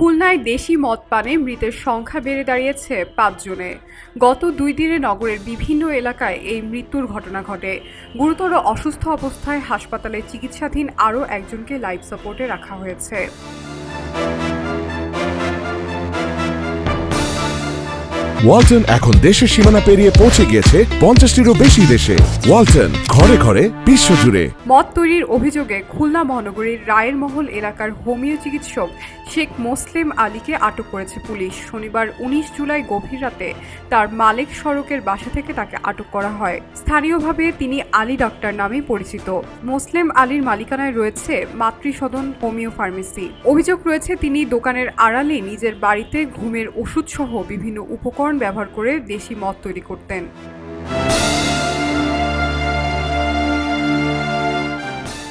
খুলনায় দেশি মদ পানে মৃতের সংখ্যা বেড়ে দাঁড়িয়েছে পাঁচজনে। গত দুই দিনে নগরের বিভিন্ন এলাকায় এই মৃত্যুর ঘটনা ঘটে। গুরুতর অসুস্থ অবস্থায় হাসপাতালে চিকিৎসাধীন আরও একজনকে লাইফ সাপোর্টে রাখা হয়েছে। ওয়ালটন এখন দেশের সীমানা পেরিয়ে পৌঁছে গিয়েছে পঞ্চাশটিরও বেশি দেশে। ওয়ালটন, ঘরে ঘরে বিশ্বজুড়ে মদ তৈরির অভিযোগে খুলনা মহানগরীর রায়ের মহল এলাকার হোমিও চিকিৎসক শেখ মোসলেম আলীকে আটক করেছে পুলিশ। শনিবার উনিশ জুলাই গভীর রাতে তার মালেক সড়কের বাসা থেকে তাকে আটক করা হয়। স্থানীয়ভাবে তিনি আলী ডাক্তার নামে পরিচিত। মোসলেম আলীর মালিকানায় রয়েছে মাতৃসদন হোমিও ফার্মেসি। অভিযোগ রয়েছে, তিনি দোকানের আড়ালে নিজের বাড়িতে ঘুমের ওষুধ সহ বিভিন্ন উপকরণ ব্যবহার করে দেশি মদ তৈরি করতেন।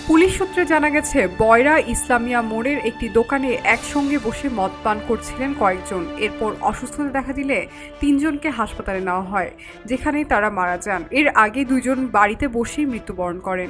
পুলিশ সূত্রে জানা গেছে, বয়রা ইসলামিয়া মোড়ের একটি দোকানে একসঙ্গে বসে মদ পান করছিলেন কয়েকজন। এরপর অসুস্থতা দেখা দিলে তিনজনকে হাসপাতালে নেওয়া হয় যেখানে তারা মারা যান। এর আগে দুজন বাড়িতে বসেই মৃত্যুবরণ করেন।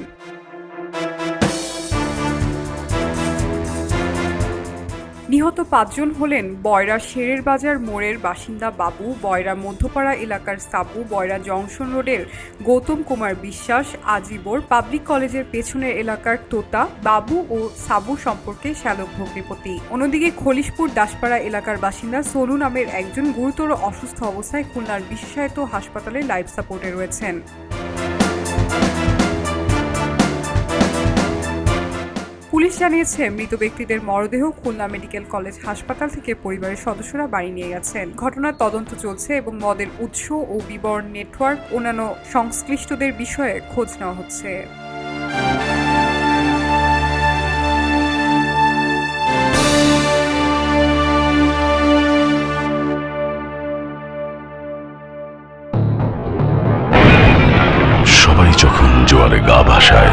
নিহত পাঁচজন হলেন বয়রা শেরের বাজার মোড়ের বাসিন্দা বাবু, বয়রা মধ্যপাড়া এলাকার সাবু, বয়রা জংশন রোডের গৌতম কুমার বিশ্বাস, আজিবর পাবলিক কলেজের পেছনের এলাকার তোতা, বাবু ও সাবু সম্পর্কে শ্যালক ভগ্নিপতি। অন্যদিকে খলিশপুর দাসপাড়া এলাকার বাসিন্দা সোনু নামের একজন গুরুতর অসুস্থ অবস্থায় খুলনার বিশেষায়িত হাসপাতালে লাইফ সাপোর্টে রয়েছেন। জানিয়েছে, মৃত ব্যক্তিদের মরদেহ খুলনা মেডিকেল কলেজ হাসপাতাল থেকে পরিবারের সদস্যরা বাড়ি নিয়ে গেছেন। ঘটনার তদন্ত চলছে এবং মদের উৎস ও বিবরণ নেটওয়ার্ক অন্যান্য সংশ্লিষ্টদের বিষয়ে খোঁজ নেওয়া হচ্ছে। সবাই যখন জোয়ারে গা ভাসায়